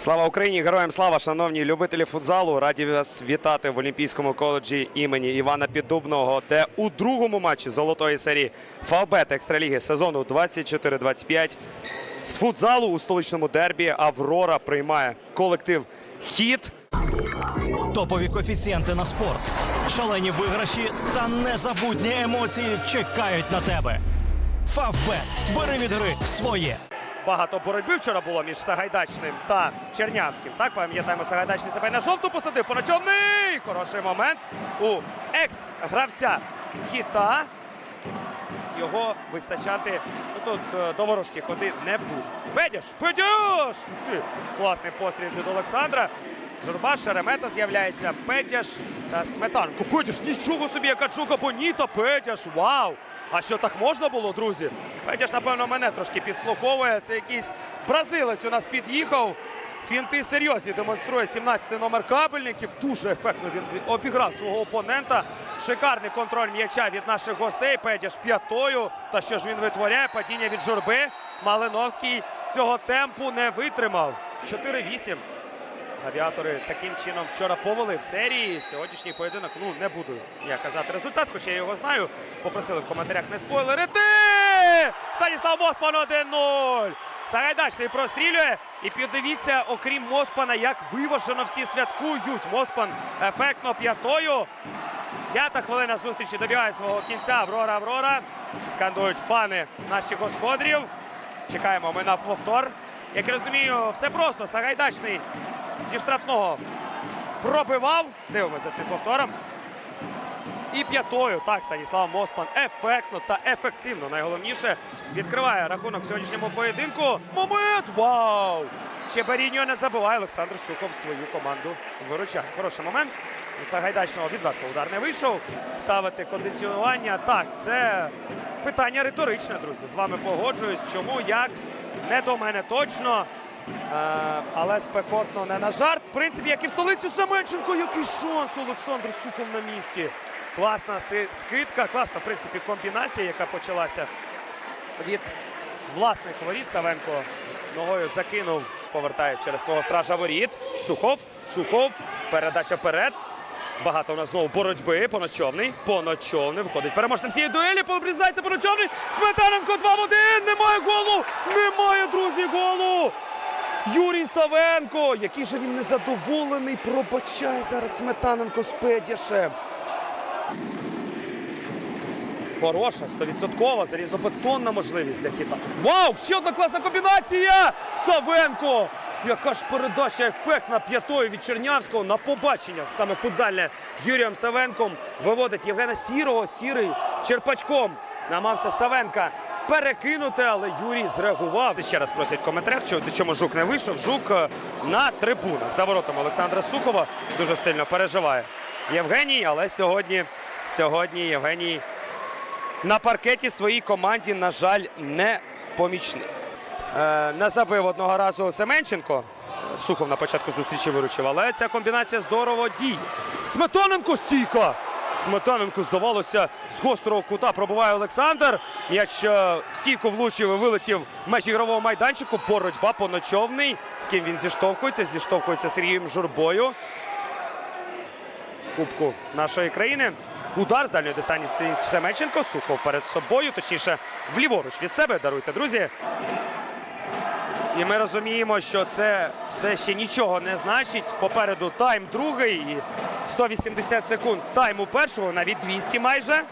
Слава Україні! Героям слава, шановні любителі футзалу. Раді вас вітати в Олімпійському коледжі імені Івана Піддубного, де у другому матчі золотої серії Фавбет екстраліги сезону 24-25 з футзалу у столичному дербі Аврора приймає колектив Хіт. Топові коефіцієнти на спорт, шалені виграші та незабутні емоції чекають на тебе. Фавбет. Бери від гри своє. Багато боротьби вчора було між Сагайдачним та Чернявським. Так, пам'ятаємо, Сагайдачний себе на жовту посадив. Поночовний! Хороший момент у екс-гравця Хіта. Його вистачати ну, тут е, до ворожки ходи не буде. Педяш! Ти, Класний постріл від Олександра. Журба, Шеремета з'являється. Петяш та Сметанко. Петяш, нічого собі, яка чука боніта. Петяш, вау! А що так можна було, друзі? Петяш, напевно, мене трошки підслуховує. Це якийсь бразилець у нас під'їхав. Фінти серйозні демонструє 17-й номер кабельників. Дуже ефектно він обіграв свого опонента. Шикарний контроль м'яча від наших гостей. Петяш п'ятою. Та що ж він витворяє? Падіння від журби. Малиновський цього темпу не витримав. 4-8. Авіатори таким чином вчора повели в серії. Сьогоднішній поєдинок, ну не буду я казати результат, хоча я його знаю. Попросили в коментарях не спойлерити. Станіслав Моспан 1-0. Сагайдачний прострілює. І подивіться, окрім Моспана, як виважено всі святкують. Моспан ефектно п'ятою. П'ята хвилина зустрічі добігає свого кінця. Аврора, Аврора. Скандують фани наших господарів. Чекаємо ми на повтор. Як я розумію, все просто. Сагайдачний зі штрафного пробивав. Дивимося цим повтором. І п'ятою, так, Станіслав Моспан ефектно та ефективно. Найголовніше відкриває рахунок сьогоднішньому поєдинку. Момент! Вау! Чебаріньо не забуває. Олександр Сухов свою команду виручає. Хороший момент. Сагайдачного відверто удар не вийшов. Ставити кондиціонування. Так, це питання риторичне, друзі. З вами погоджуюсь. Чому, як? Не до мене точно. Е, але спекотно не на жарт. В принципі, як і в столиці Семенченко, який шанс Олександр Сухов на місці. Класна скидка, класна, в принципі, комбінація, яка почалася від власних воріт. Савенко ногою закинув, повертає через свого стража воріт. Сухов, Сухов, передача вперед. Багато у нас знову боротьби. Поночовний. Поночовний. Виходить переможцем цієї дуелі. Обрізається Поночовний. Сметаненко 2 в 1. Немає голу. Немає, друзі, голу. Юрій Савенко. Який же він незадоволений. Пробачай зараз Сметаненко з Педяшем. Хороша, стовідсоткова, залізобетонна можливість для хіта. Вау! Ще одна класна комбінація! Савенко! Яка ж передача ефектна п'ятою від Чернявського на побаченнях. Саме футзальне з Юрієм Савенком виводить Євгена Сірого. Сірий черпачком намався Савенка перекинути, але Юрій зреагував. Ще раз просять в коментарях, чому жук не вийшов. Жук е, на трибунах за воротами Олександра Сухова дуже сильно переживає Євгеній, але сьогодні, сьогодні Євгеній на паркеті своїй команді, на жаль, не помічник. Е, не забив одного разу Семенченко. Сухов на початку зустрічі виручив, але ця комбінація здорово діє. Сметаненко стійка! Сметаненко, здавалося, з гострого кута пробуває Олександр. М'яч е, в стійку влучив і вилетів в межі ігрового майданчику. Боротьба поночовний. З ким він зіштовхується? Зіштовхується Сергієм Журбою. Кубку нашої країни. Удар з дальньої дистанції Семенченко. Сухов перед собою, точніше, вліворуч від себе. Даруйте, друзі. І ми розуміємо, що це все ще нічого не значить. Попереду тайм другий і 180 секунд тайму першого, навіть 200 майже.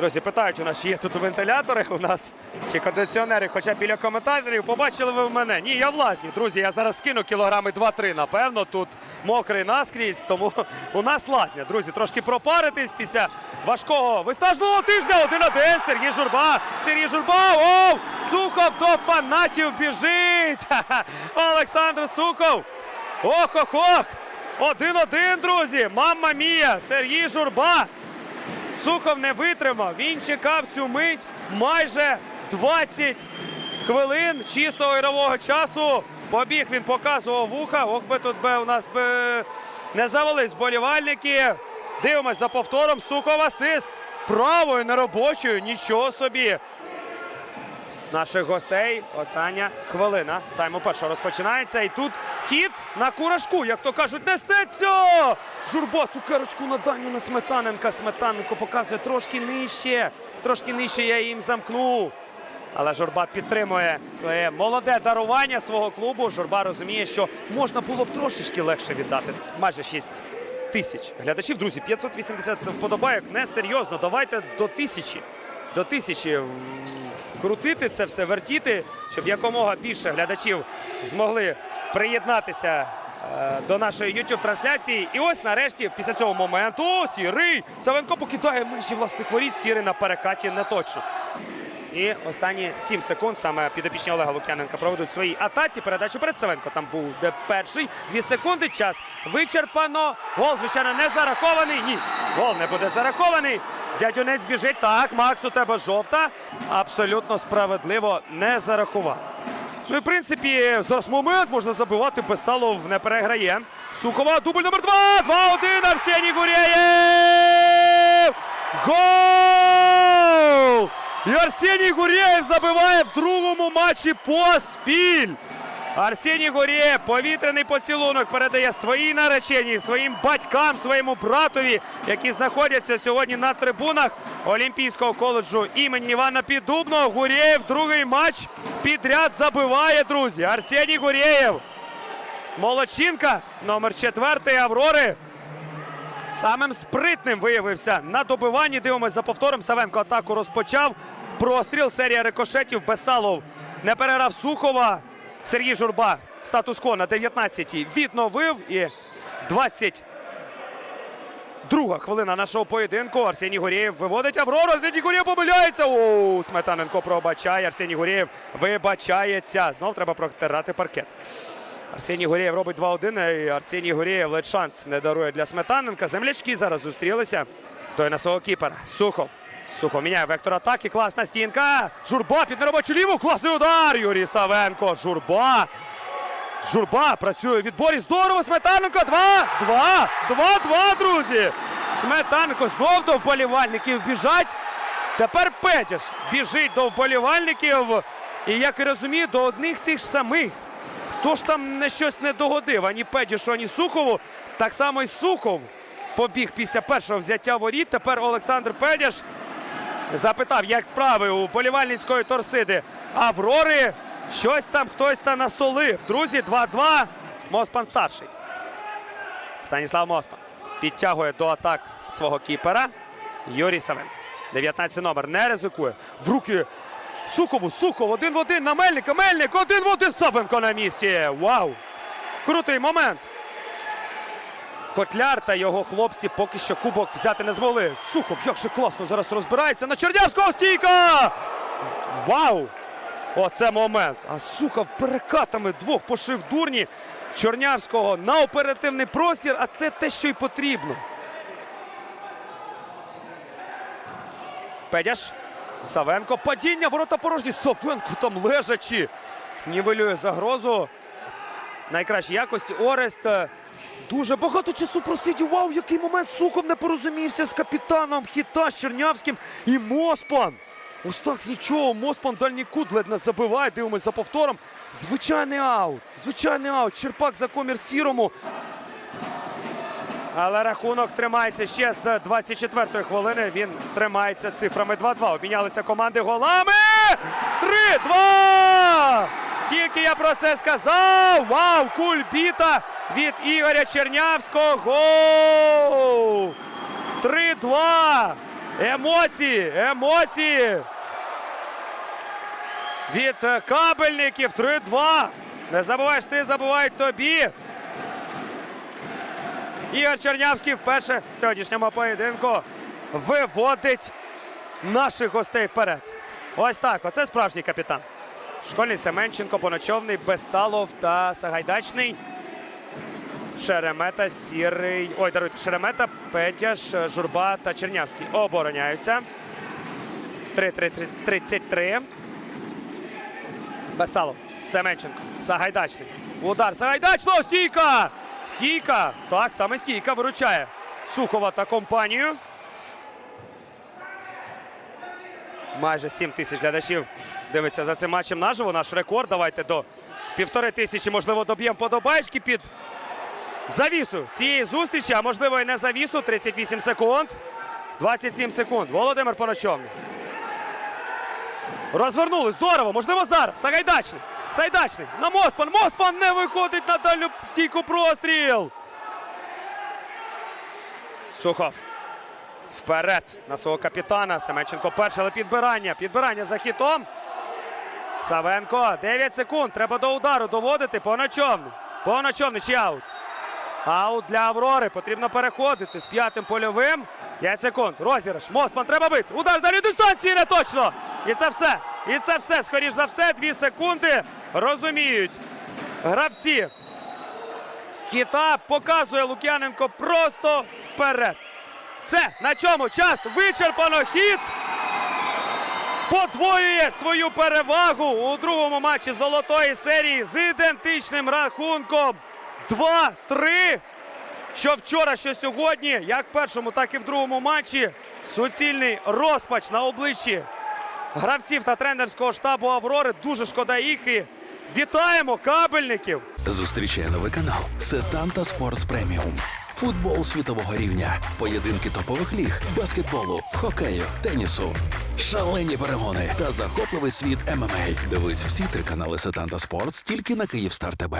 Друзі, питають у нас, є тут вентилятори у нас, чи кондиціонери, хоча біля коментаторів. Побачили ви мене? Ні, я в лазні. Друзі, я зараз скину кілограми 2-3, напевно. Тут мокрий наскрізь, тому у нас лазня. Друзі, трошки пропаритись після важкого виснажного тижня. Один день. Сергій Журба. Сергій Журба. Оу! Сухов до фанатів біжить. Олександр Сухов. Ох-ох-ох. Один-один, друзі. Мамма мія. Сергій Журба. Сухов не витримав. Він чекав цю мить майже 20 хвилин чистого ігрового часу. Побіг він показував вуха. Ох би тут би у нас би не завелись болівальники. Дивимось за повтором. Сухов асист. Правою неробочою. Нічого собі. Наших гостей. Остання хвилина. Тайму першого розпочинається. І тут хід на курашку, як то кажуть, несеться! Журба цукерочку на Даню на Сметаненка. Сметаненко показує трошки нижче. Трошки нижче я їм замкну. Але Журба підтримує своє молоде дарування свого клубу. Журба розуміє, що можна було б трошечки легше віддати. Майже 6 тисяч глядачів. Друзі, 580 вподобайок. Несерйозно. Давайте до тисячі. До тисячі крутити це все, вертіти, щоб якомога більше глядачів змогли приєднатися е, до нашої youtube трансляції. І ось нарешті, після цього моменту, сірий Савенко покидає межі власних воріт. Сірий на перекаті не точно. І останні 7 секунд саме підопічні Олега Лук'яненка проведуть в своїй атаці. Передачу перед Савенко. Там був де перший. Дві секунди. Час вичерпано. Гол, звичайно, не зарахований. Ні, гол не буде зарахований. Дядюнець біжить. Так, Макс, у тебе жовта. Абсолютно справедливо не зарахував. Ну в принципі, зараз момент можна забивати. Бесалов не переграє. Сухова, дубль номер два. 2-1. Арсеній Гурєєв. Гол! І Арсеній Гурєєв забиває в другому матчі поспіль. Арсеній Гурєєв повітряний поцілунок передає своїй нареченій, своїм батькам, своєму братові, які знаходяться сьогодні на трибунах Олімпійського коледжу імені Івана Піддубного. Гурєєв другий матч підряд забиває, друзі. Арсеній Гурєєв. Молодчинка, номер четвертий Аврори. Самим спритним виявився на добиванні. Дивимось за повтором. Савенко атаку розпочав. Простріл, серія рикошетів. Бесалов не перерав Сухова. Сергій Журба статус-ко на 19-й відновив. І 22 хвилина нашого поєдинку. Арсеній Гурєєв виводить Аврору. Арсеній Гурєєв помиляється. Оу, Сметаненко пробачає. Арсеній Гурєєв вибачається. Знов треба протирати паркет. Арсеній Горєєв робить 2-1. І Арсеній Горєєв ледь шанс не дарує для Сметаненка. Землячки зараз зустрілися. Той на свого кіпера. Сухов. Сухов міняє вектор атаки. Класна стінка. Журба під неробочу ліву. Класний удар. Юрій Савенко. Журба. Журба працює у відборі. Здорово. Сметаненко. 2. 2. 2-2, друзі. Сметаненко знов до вболівальників біжать. Тепер Петяш біжить до вболівальників. І як і розумію, до одних тих ж самих. Хто ж там не щось не догодив ані Педішу, ані Сухову. Так само і Сухов побіг після першого взяття воріт. Тепер Олександр Педяш запитав, як справи у болівальницької торсиди Аврори. Щось там хтось та насолив. Друзі, 2-2. Моспан старший. Станіслав Моспан підтягує до атак свого кіпера. Юрій Савен. 19 номер не ризикує. В руки Сухову, Сухов, один в один на Мельника, Мельник, один в один, Савенко на місці. Вау! Крутий момент. Котляр та його хлопці поки що кубок взяти не змогли. Сухов, як же класно зараз розбирається на Чернявського стійка! Вау! Оце момент. А Сухов перекатами двох пошив дурні Чорнявського на оперативний простір, а це те, що й потрібно. Педяш. Савенко. Падіння. Ворота порожні. Савенко там лежачи. Нівелює загрозу. Найкращій якості. Орест. Дуже багато часу просидів. Вау, який момент. Сухов не порозумівся з капітаном Хіта, з Чернявським і Моспан. Ось так з нічого. Моспан дальній кут ледь не забиває. Дивимось за повтором. Звичайний аут. Звичайний аут. Черпак за комір сірому. Але рахунок тримається ще з 24-ї хвилини. Він тримається цифрами 2-2. Обмінялися команди голами. 3-2! Тільки я про це сказав. Вау! Кульбіта від Ігоря Чернявського. Гол! 3-2! Емоції! Емоції! Від е, кабельників 3-2. Не забуваєш ти, забувають тобі. Ігор Чернявський вперше в сьогоднішньому поєдинку виводить наших гостей вперед. Ось так. Оце справжній капітан. Школьний Семенченко, Поночовний, Бесалов та Сагайдачний. Шеремета, Сірий. Ой, даруйте, Шеремета, Петяш, Журба та Чернявський обороняються. 3-3-33. Бесалов, Семенченко, Сагайдачний. Удар Сагайдачного, стійка! Стійка! Так, саме стійка виручає Сухова та компанію. Майже 7 тисяч глядачів дивиться за цим матчем наживо. Наш рекорд. Давайте до півтори тисячі, можливо, доб'ємо подобаєчки під завісу цієї зустрічі, а можливо і не завісу. 38 секунд. 27 секунд. Володимир Поночовний. Розвернули. Здорово. Можливо, зараз. Сагайдачний. Сайдачний. На Моспан. Моспан не виходить на дальню стійку простріл. Сухов. Вперед на свого капітана. Семенченко перший, але підбирання. Підбирання за хітом. Савенко. 9 секунд. Треба до удару доводити. Поночовний. Поночовний. Чи аут? Аут для Аврори. Потрібно переходити з п'ятим польовим. 5 секунд. Розіграш. Моспан треба бити. Удар дальньої дистанції не точно. І це все. І це все. Скоріш за все. 2 секунди. Розуміють. Гравці. Хіта показує Лук'яненко просто вперед. Все, на чому час вичерпано. Хіт подвоює свою перевагу у другому матчі золотої серії з ідентичним рахунком 2-3. Що вчора, що сьогодні, як в першому, так і в другому матчі. Суцільний розпач на обличчі гравців та тренерського штабу Аврори. Дуже шкода їх. І вітаємо кабельників. Зустрічає новий канал Сетанта Спортс Преміум. Футбол світового рівня, поєдинки топових ліг, баскетболу, хокею, тенісу, шалені перегони та захопливий світ ММА. Дивись всі три канали Сетанта Спортс тільки на Київстар ТБ.